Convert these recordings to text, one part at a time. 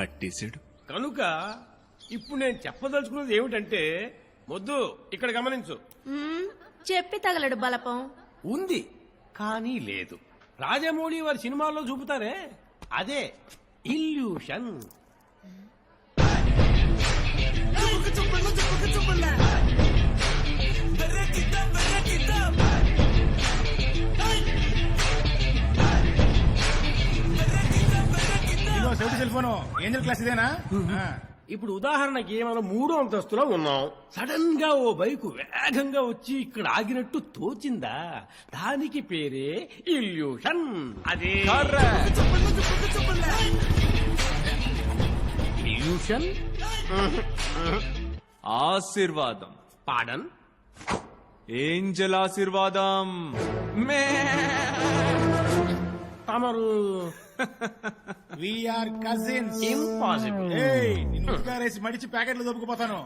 పట్టేశాడు కనుక ఇప్పుడు నేను చెప్పదలుచుకున్నది ఏమిటంటే మొద్దు ఇక్కడ గమనించు. మ్మ్, చెప్పి తగలడు బలపం. ఉంది కానీ లేదు. రాజమౌళి వారి సినిమాల్లో చూపుతారే? అదే illusion seventy cell phone. Angel class ఇదేనా. ఇప్పుడు ఉదాహరణకి మనం మూడో అంతస్తులో ఉన్నాం. సడన్గా ఓ బైకు వేగంగా వచ్చి ఇక్కడ ఆగినట్టు తోచిందా? దానికి పేరే ఇల్యూషన్. అదే. ఇల్యూషన్? ఆశీర్వాదం. పాడన్? ఏంజల్ ఆశీర్వాదం. మే. తమరు వీఆర్ కజిన్స్ ఇంపాసిబుల్ ఏయ్ నిన్ను ఉతికారేసి మడిచి ప్యాకెట్లు దొబ్బుకుపోతాను.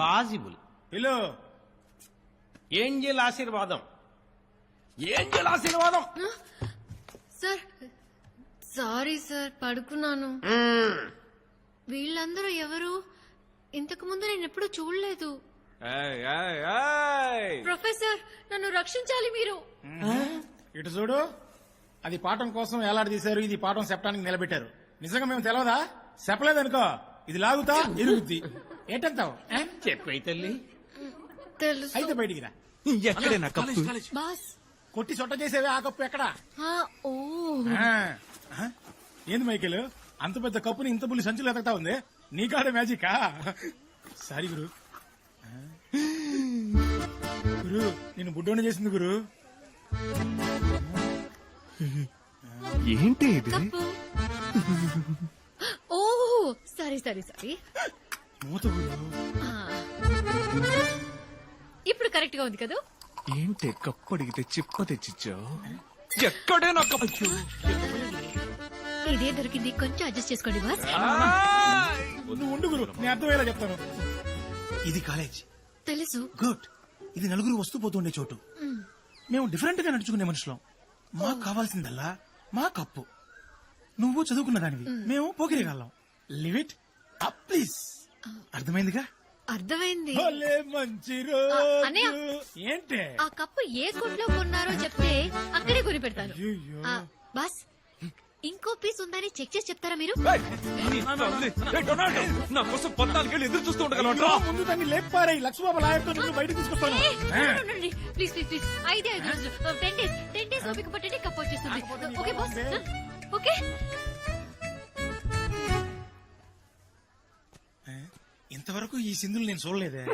పాసిబుల్ పిలు ఏంజల్ ఆశీర్వాదం. ఏంజల్ ఆశీర్వాదం. సార్ సారీ సార్ పడుకున్నాను. వీళ్ళందరూ ఎవరు? ఇంతకు ముందు నేను ఎప్పుడూ చూడలేదు. ప్రొఫెసర్ నన్ను రక్షించాలి మీరు. ఇటు చూడు. అది పాఠం కోసం ఎలాడదీశారు ఇది పాఠం చెప్పడానికి నిలబెట్టారు. నిజంగా మేము తెలవదా? చెప్పలేదనుకో ఇది లాగుతా ఇరుగుద్ది. ఏంటంటావు ఏ? చెప్పే తల్లి. తెలుసు. అయితే బయటికి రా. ఎక్కడే నా కప్పు? బాస్. కొట్టి సొట్ట చేసేవే ఆ కప్పు ఎక్కడా? ఆ, ఓ. ఆ. ఆ? ఏంది మైకేల్? అంత పెద్ద కప్పుని ఇంత బుల్లి సంచులు ఎతకతా ఉంది? నీ కాడ మ్యాజికా? సారీ గురు. ఆ? గురు నేను బుడ్డోని చేసింది గురు. ఏంటి ఇది? Cup oh sorry sorry sorry. మూత గురు ఆ. ఇప్పుడు కరెక్ట్గా ఉంది కదా? ఏంటి కప్పు అడిగితే చిప్ప తెచ్చిచ్చావు ఎక్కడే నా కప్పు? ఇదే దొరికింది. కొంచెం అడ్జస్ట్ చేసుకోండి బాస్ నువ్వు ఉండు గురు. నేను అర్థమయ్యేలా చెప్తాను. ఇది కాలేజ్ తెలుసు. గుడ్ ఇది నలుగురు వస్తూ పోతుండే చోటు. మేము డిఫరెంట్గా నడుచుకునే మనుషులం. మాకు కావాల్సిందల్లా మా కప్పు. నువ్వు చదువుకున్న దానివి. మేము. పోకిరిగాళ్ళం లివ్ ఇట్ అప్ ప్లీజ్ అర్థమైందిగా? అర్థమైంది. భలే మంచి అన్నయ్య. ఏంటే? ఆ కప్పు ఏ కొట్లో కొన్నారో చెప్తే అక్కడే కొని పెడతాను అయ్యయ్యో. ఆ, బాస్ ఇంకో పీస్ ఉందని చెక్ చేసి చెప్తారా మీరు? నా కోసం పద్నాలుగేళ్ళు ఎదురు చూస్తూ ఉండగలరా ముందు దాన్ని లేపారే. లక్ష్మీబాబు లాయర్తో నిన్ను బయటకు తీసుకొస్తాను. Please please please. ఐదే ఐదు రోజులు. టెన్ డేస్ టెన్ డేస్ ఓపిక పట్టండి కప్పు వచ్చేస్తుంది. Okay boss. ఓకే. ఇంతవరకు ఈ సింధులు నేను చూడలేదే?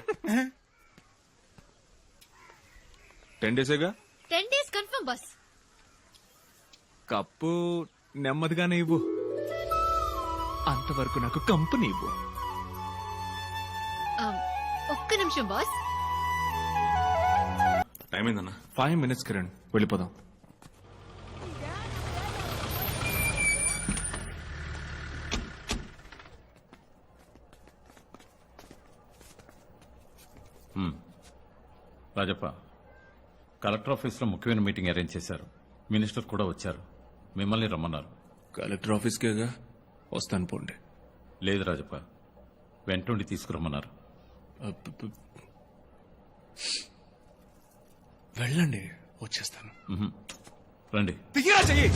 Ten డేసేగా ten days confirm boss cup నెమ్మదిగానే ఇవ్వు. అంతవరకు నాకు కంపెనీ ఇవ్వు. ఒక్క నిమిషం బాస్. టైం ఏందన్నా ఫైవ్ మినిట్స్ కిరణ్ వెళ్ళిపోదాం. రాజప్ప కలెక్టర్ ఆఫీస్లో ముఖ్యమైన మీటింగ్ అరేంజ్ చేశారు. మినిస్టర్ కూడా వచ్చారు. మిమ్మల్ని రమ్మన్నారు. కలెక్టర్ ఆఫీస్కేగా? వస్తాను పోండి. లేదు రాజప్ప వెంటుండి తీసుకురమ్మన్నారు. వెళ్ళండి వచ్చేస్తాను. రండి. దిగిరా చెయ్యి!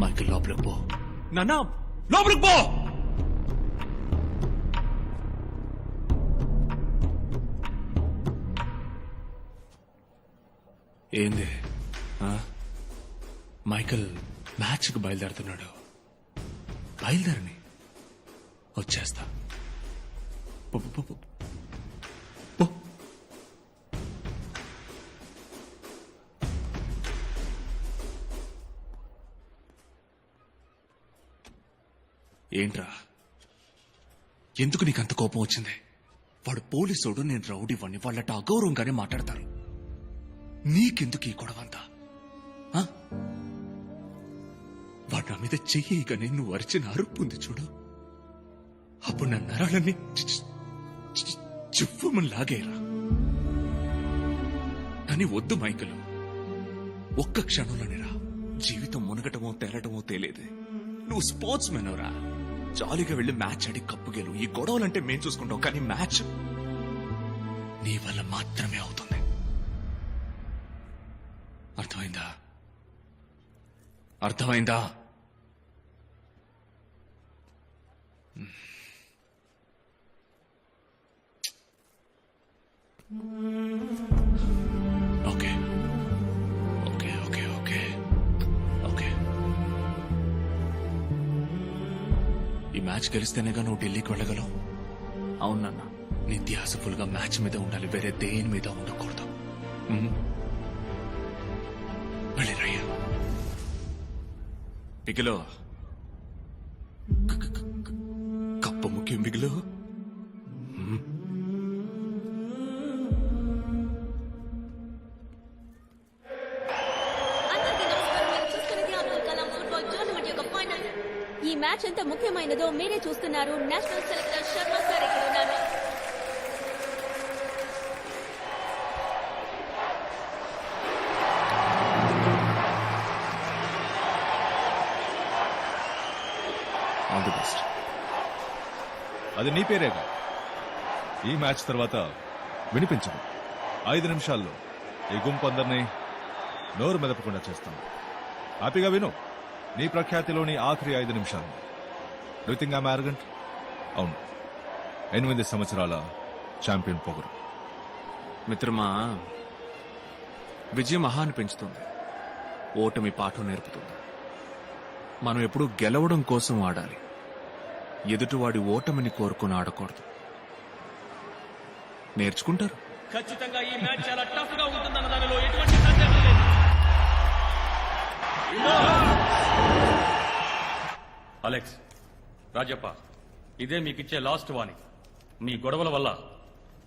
మైకిల్ లోపలికి పో. నానా లోపలికి పో! ఏంది? ఆ? మైకల్ మ్యాచ్కి బయలుదేరుతున్నాడు. బయలుదేరని. వచ్చేస్తా. ఏంట్రా? ఎందుకు నీకు అంత కోపం వచ్చింది? వాడు పోలీసోడు నేను రౌడీ వాడిని వాళ్ళట అగౌరవంగానే మాట్లాడతారు నీకెందుకు ఈ గొడవంతా ఆ? వాడు నా మీద చెయ్యగానే నువ్వు అరిచిన అరుపు ఉంది చూడు. అప్పుడు నా నరాలన్నీ చివ్వమని లాగేరా కానీ వద్దు మైకలు. ఒక్క క్షణంలోనేరా జీవితం మునగటమో తేలటమో తేలేదే. నువ్వు స్పోర్ట్స్ మెన్ రా. జాలీగా వెళ్ళి మ్యాచ్ ఆడి కప్పు గెలు. ఈ గొడవలంటే మేం చూసుకుంటాం కానీ మ్యాచ్ నీ వల్ల మాత్రమే అవుతుంది. అర్థమైందా? అర్థమైందా? Okay. Okay okay okay. Okay. ఈ మ్యాచ్ గెలిస్తేనేగా నువ్వు ఢిల్లీకి వెళ్ళగలవు? అవునన్నా నీ ధ్యాస మ్యాచ్ మీద ఉండాలి వేరే దేని మీద ఉండకూడదు. ఫుట్బాల్ కప్ప ముఖ్యం ఫైనల్. ఈ మ్యాచ్ ఎంత ముఖ్యమైనదో మీరే చూస్తున్నారు. నేషనల్ అది నీ పేరేగా? ఈ మ్యాచ్ తర్వాత వినిపించదు ఐదు నిమిషాల్లో ఈ గుంపు అందరినీ నోరు మెదపకుండా చేస్తాను. హ్యాపీగా విను నీ ప్రఖ్యాతిలోని ఆఖరి ఐదు నిమిషాలు. డూ థింక్ ఐమ్ అవును. ఎనిమిది సంవత్సరాల ఛాంపియన్ పొగరు. మిత్రమా విజయం మహాన్ని పెంచుతుంది. ఓటమి పాఠం నేర్పుతుంది. మనం ఎప్పుడూ గెలవడం కోసం ఆడాలి. ఎదుటివాడి ఓటమిని కోరుకుని ఆడకూడదు. నేర్చుకుంటారు. ఖచ్చితంగా ఈ మ్యాచ్ చాలా టఫ్గా ఉంటుందన్న దానిలో ఎటువంటి సందేహం లేదు. అలెక్స్ రాజప్ప ఇదే మీకిచ్చే లాస్ట్ వార్నింగ్ మీ గొడవల వల్ల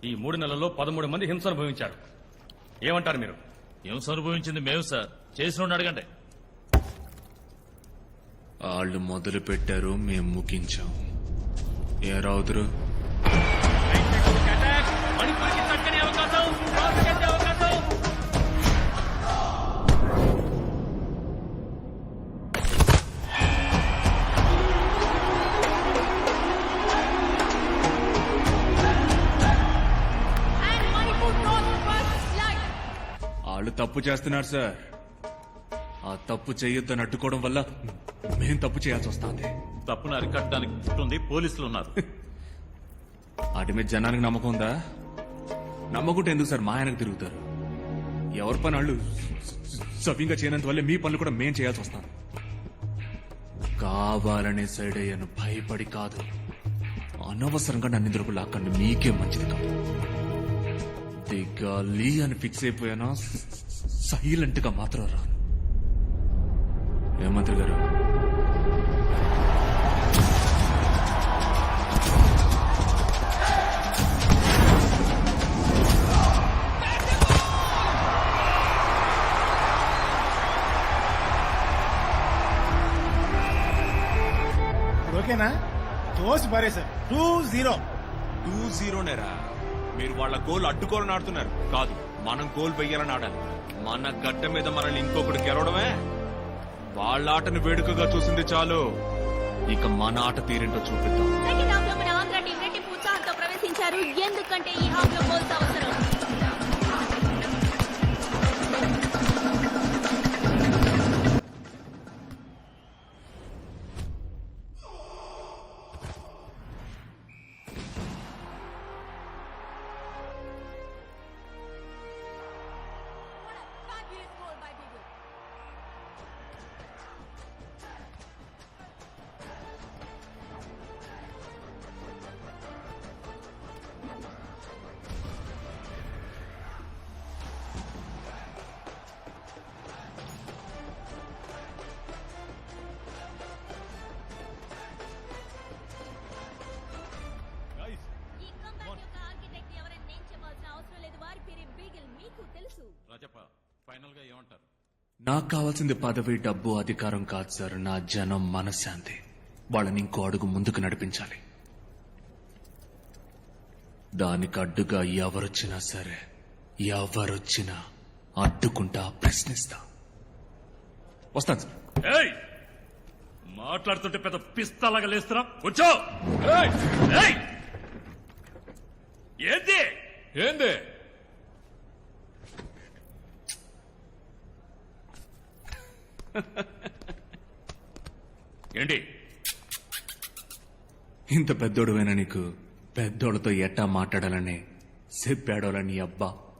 ఈ మూడు నెలల్లో పదమూడు మంది హింస అనుభవించారు. ఏమంటారు మీరు? హింస అనుభవించింది మేము సార్. చేసిన అడగండి. వాళ్ళు మొదలు పెట్టారు మేము ముగించాం ఏ రావుతురు వాళ్ళు తప్పు చేస్తున్నారు సార్. ఆ తప్పు చేయొద్దని అడ్డుకోవడం వల్ల మేం తప్పు చేయాల్సి వస్తుంది తప్పును అరికట్టడానికి ఉంటుంది పోలీసులు ఉన్నారు. వాటి మీద జనానికి నమ్మకం ఉందా? నమ్మకుంటే ఎందుకు సార్ మా ఆయనకు తిరుగుతారు? ఎవరి పని వాళ్ళు సవ్యంగా చేయనంత వల్లే మీ పనులు కూడా మేం చేయాల్సి వస్తాను కావాలనే సైడ్ అయ్యాను భయపడి కాదు. అనవసరంగా నన్ను ఇందులోకి లాక్కండి మీకే మంచిది కాదు. దిగాలి అని ఫిక్స్ అయిపోయానా? సైలెంట్గా మాత్రం రాను. ఏమంత్రి గారు? ఓకేనా? తోసి పారేశారు. Two zero. టూ జీరోనేరా. మీరు వాళ్ళ గోల్ అడ్డుకోవాలని ఆడుతున్నారు. కాదు మనం గోల్ వెయ్యాలని ఆడాలి. మన గడ్డ మీద మనల్ని ఇంకొకటి గెలవడమే. వాళ్ళ ఆటను వేడుకగా చూసింది చాలు. ఇక మన ఆట తీరేంటో చూపిద్దాం. సెకండ్ హాఫ్లో మన ఆంధ్ర టీం రెట్టింపు ఉత్సాహంతో ప్రవేశించారు. ఎందుకంటే ఈ హాఫ్లో గోల్స్ అవసరం. నాకు కావాల్సింది పదవి డబ్బు అధికారం కాదు సార్. నా జనం మనశ్శాంతి. వాళ్ళని ఇంకో అడుగు ముందుకు నడిపించాలి. దానికి అడ్డుగా ఎవరొచ్చినా సరే ఎవరొచ్చినా అడ్డుకుంటా ప్రశ్నిస్తా. వస్తాను సార్. ఏయ్! మాట్లాడుతుంటే పెద్ద పిస్తలాగా లేస్తున్నా. కూర్చో! ఏయ్! ఏయ్! ఏంది? ఏంది? ఏంటి? ఇంత పెద్దోడువైనా నీకు? పెద్దోళ్ళతో ఎట్టా మాట్లాడాలని చెప్పాడోలా నీ అబ్బా?